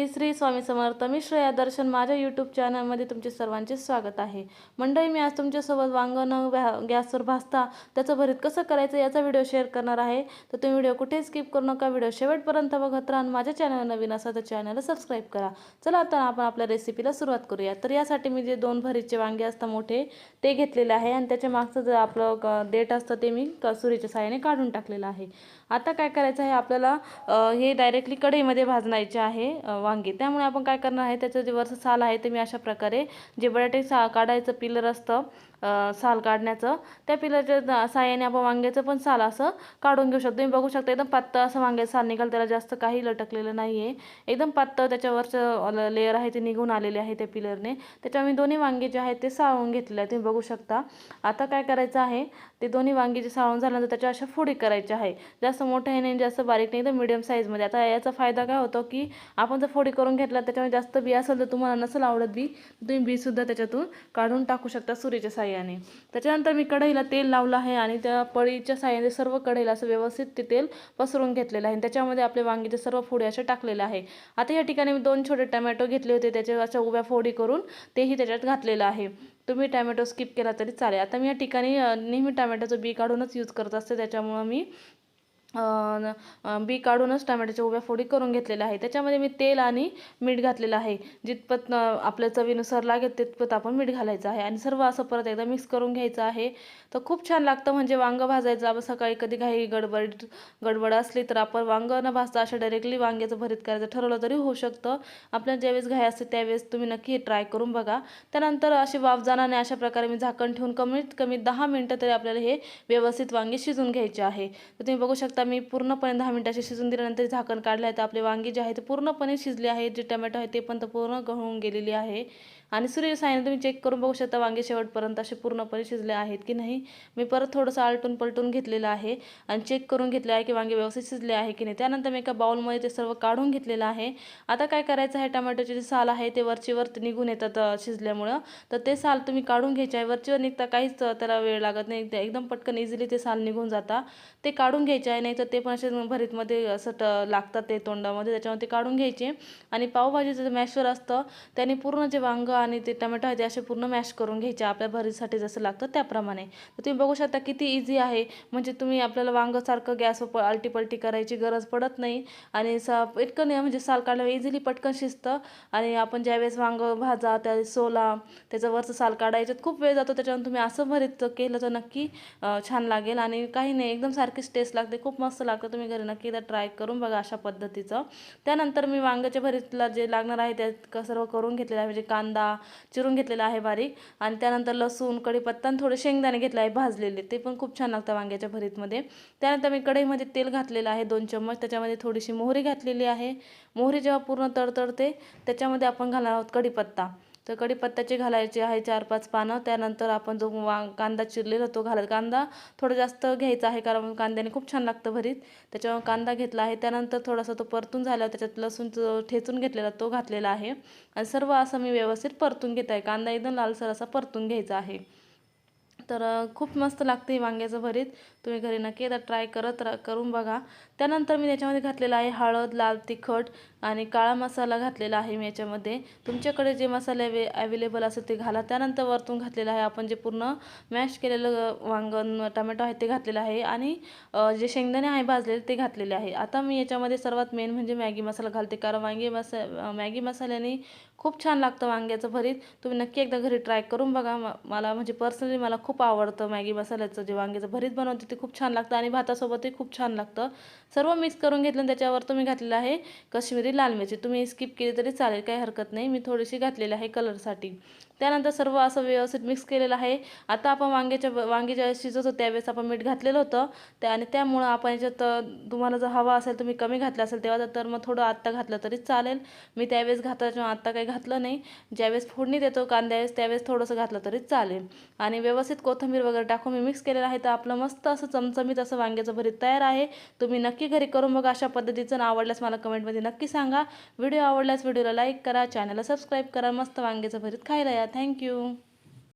श्री श्री स्वामी समर्थ मी श्रेया दर्शन. माझ्या यूट्यूब चॅनलमध्ये तुमचे सर्वांचे स्वागत आहे. मंडळी मी आज तुमच्यासोबत वांगणं व्या- गॅसवर भाजता त्याचं भरीत कसं करायचं याचा व्हिडिओ शेअर करणार आहे. तर तुम्ही व्हिडिओ कुठे स्किप करू नका. व्हिडिओ शेवटपर्यंत बघत राहा आणि माझ्या चॅनल नवीन असा तर चॅनलला सबस्क्राईब करा. चला आता आपण आपल्या रेसिपीला सुरुवात करूया. तर यासाठी मी जे दोन भरीचे वांगे असतात मोठे ते घेतलेले आहे आणि त्याच्या मागचं जे आपलं क- देठ असतं ते मी कसुरीच्या साह्याने काढून टाकलेलं आहे. आता काय करायचं आहे? आपल्याला हे डायरेक्टली कढईमध्ये भाजण्याचे आहे वांगे. त्यामुळे आपण काय करणार आहे त्याचं जे वरचं साल आहे ते मी अशा प्रकारे जे बटाटे सा काढायचं पिलर असतं साल काढण्याचं. त्या पिलरच्या दा- साहाय्याने आपण वांग्याचं पण साल असं काढून घेऊ शकतो. तुम्ही बघू शकता एकदम पातळ असं वांग्याचं साल निघाल त्याला जास्त काही लटकलेलं नाही आहे एकदम पातळ त्याच्यावरचं लेअर आहे ते निघून आलेले आहे त्या पिलरने. त्याच्यामुळे मी दोन्ही वांगे जे आहेत ते साळून घेतलेले आहे तुम्ही बघू शकता. आता काय करायचं आहे ते दोन्ही वांगे जे साळून झाल्यानंतर त्याच्या अशा फोडी करायच्या आहे जास्त मोठं आहे नाही जास्त बारीक नाही तर मिडियम साईजमध्ये आता याचा फायदा काय होतो की आपण जर फोडी करून घेतला त्याच्यामध्ये जास्त बी असेल तर तुम्हाला नसेल आवडत बी तुम्ही बीसुद्धा त्याच्यातून काढून टाकू शकता सुरीच्या साह्याने त्याच्यानंतर मी कढईला तेल लावलं आहे आणि त्या पळीच्या साह्याने सर्व कढईला असं व्यवस्थित ते तेल पसरून घेतलेलं आहे. आणि त्याच्यामध्ये आपले वांगीचे सर्व फोडी असे टाकलेले आहे. आता या ठिकाणी मी दोन छोटे टमॅटो घेतले होते. त्याच्या अशा उभ्या फोडी करून तेही त्याच्यात घातलेलं आहे. तुम्ही टॅमॅटो स्किप केला तरी चालेल. आता मी या ठिकाणी नेहमी टॅमॅटोचं बी काढूनच यूज करत असते. त्याच्यामुळं मी बी काढूनच टमॅटोच्या उभ्या फोडी करून घेतलेल्या आहे त्याच्यामध्ये मी तेल आणि मीठ घातलेलं आहे. जितपत आपल्या चवीनुसार लागेल तितपत आपण मीठ घालायचं आहे. आणि सर्व असं परत एकदा मिक्स करून घ्यायचं आहे. तर खूप छान लागतं म्हणजे वांगं भाजायचं. आपण सकाळी कधी काही गडबड गडबड असली तर आपण वांगं न भाजता अशा डायरेक्टली वांग्याचं भरीत करायचं. ठरवलं तरी होऊ शकतं. आपल्याला ज्यावेळेस घाई असते त्यावेळेस तुम्ही नक्की ट्राय करून बघा. त्यानंतर असे वाफ जाणार अशा प्रकारे मी झाकण ठेवून कमीत कमी दहा मिनटं तरी आपल्याला हे व्यवस्थित वांगे शिजून घ्यायचे आहे. तर तुम्ही बघू शकता आता मी पूर्णपणे दहा मिनटाचे शिजून दिल्यानंतर झाकण काढलं आहे. तर आपले वांगे जे आहे ते पूर्णपणे शिजले आहे जे टमॅटो आहे ते पण तर पूर्ण गळून गेलेली आहे. आणि सूर्य साईने तुम्ही चेक करून बघू शकता वांगे शेवटपर्यंत असे पूर्णपणे शिजले आहेत की नाही. मी परत थोडंसं आलटून पलटून घेतलेलं आहे. आणि चेक करून घेतले आहे की वांगे व्यवस्थित शिजले आहे की नाही. त्यानंतर मी एका बाउलमध्ये ते सर्व काढून घेतलेलं आहे. आता काय करायचं आहे? टमॅटोचे जे साल आहे ते वरचीवर निघून येतात शिजल्यामुळं. तर ते साल तुम्ही काढून घ्यायचे आहे. वरचीवर निघता काहीच त्याला वेळ लागत नाही. एकदम पटकन इझिली ते साल निघून जाता. ते काढून घ्यायचे आहे नाही तर ते पण असे भरीतमध्ये असं ट लागतात ते तोंडामध्ये त्याच्यामध्ये ते काढून घ्यायचे. आणि पावभाजीचं जे मॅशवर असतं त्याने पूर्ण जे वांगं आणि ते टमॅटो आहे ते असे पूर्ण मॅश करून घ्यायचे आपल्या भरीसाठी जसं लागतं त्याप्रमाणे. तर तुम्ही बघू शकता किती इझी आहे. म्हणजे तुम्ही आपल्याला वांगंसारखं गॅसवर प आलटीपलटी करायची गरज पडत नाही. आणि सा इतकं म्हणजे साल काढल्यावर इझिली पटकन शिजतं. आणि आपण ज्यावेळेस वांगं भाजा त्या सोला त्याचं वरचं साल काढायच्यात खूप वेळ जातो. त्याच्यावर तुम्ही असं भरीत केलं तर नक्की छान लागेल. आणि काही नाही एकदम सारखीच टेस्ट लागते. खूप मस्त लागतं तुम्ही घरी नक्की एकदा ट्राय करून बघा अशा पद्धतीचं. त्यानंतर मी वांग्याच्या भरीतला जे लागणार आहे त्यात सर्व करून घेतलेलं आहे. म्हणजे कांदा चिरून घेतलेला आहे बारीक. आणि त्यानंतर लसूण कढीपत्ता आणि थोडे शेंगदाणे घेतले आहे भाजलेले. ते पण खूप छान लागतं वांग्याच्या भरीतमध्ये. त्यानंतर मी कढईमध्ये तेल घातलेलं आहे दोन चम्मच. त्याच्यामध्ये थोडीशी मोहरी घातलेली आहे. मोहरी जेव्हा पूर्ण तडतडते त्याच्यामध्ये आपण घालणार आहोत कढीपत्ता. तर कढीपत्त्याचे घालायचे आहे चार पाच पानं. त्यानंतर आपण जो वा कांदा चिरलेला तो घाला कांदा थोडा जास्त घ्यायचा आहे कारण कांद्याने खूप छान लागतं भरीत. त्याच्यामुळे कांदा घेतला आहे. त्यानंतर थोडासा तो परतून झाल्यावर त्याच्यात लसूण ठेचून घेतलेला तो घातलेला आहे. आणि सर्व असं मी व्यवस्थित परतून घेत आहे. कांदा एकदम लालसर असा परतून घ्यायचा आहे. तर खूप मस्त लागते वांग्याचं भरीत. तुम्ही घरी नक्की एकदा ट्राय करत रा करून बघा. त्यानंतर मी त्याच्यामध्ये घातलेला आहे हळद लाल तिखट आणि काळा मसाला घातलेला आहे मी याच्यामध्ये. तुमच्याकडे जे मसाले अवे अवेलेबल असेल ते घाला. त्यानंतर वरतून घातलेलं आहे आपण जे पूर्ण मॅश केलेलं वांगण टमॅटो आहे ते घातलेलं आहे आणि जे शेंगदाणे आहे भाजलेले ते घातलेले आहे. आता मी याच्यामध्ये सर्वात मेन म्हणजे मॅगी मसाला घालते. कारण वांगी मसा मॅगी मसाल्याने खूप छान लागतं वांग्याचं भरीत. तुम्ही नक्की एकदा घरी ट्राय करून बघा. मला म्हणजे पर्सनली मला खूप आवडतं मॅगी मसाल्याचं जे वांग्याचं भरीत बनवते ते खूप छान लागतं आणि भातासोबतही खूप छान लागतं. सर्व मिक्स करून घेतलं आणि त्याच्यावर तुम्ही घातलेलं आहे कश्मीरी लाल मिरची. तुम्ही स्किप केली तरी चालेल काही हरकत नाही. मी थोडीशी घातलेली आहे कलरसाठी त्यानंतर सर्व असं व्यवस्थित मिक्स केलेलं आहे. आता आपण वांग्याच्या वांगी ज्यावेळेस शिजत होतं त्यावेळेस आपण मीठ घातलेलं होतं. त्या आणि त्यामुळं आपण याच्यात तुम्हाला जर हवा असेल तुम्ही कमी घातलं असेल तेव्हा तर मग थोडं आत्ता घातलं तरी चालेल. मी त्यावेळेस घातलं आत्ता काही घातलं नाही. ज्यावेळेस फोडणी देतो कांद्यावेळेस त्यावेळेस थोडंसं घातलं तरी चालेल. आणि व्यवस्थित कोथिंबीर वगैरे टाकून मी मिक्स केलेलं आहे. तर आपलं मस्त असं चमचमीत असं वांग्याचं भरीत तयार आहे. तुम्ही नक्की घरी करून बघा. अशा पद्धतीचं आवडल्यास मला कमेंटमध्ये नक्की सांगा. व्हिडिओ आवडल्यास व्हिडिओला लाईक करा. चॅनलला सबस्क्राईब करा. मस्त वांग्याचं भरीत खायला या थँक्यू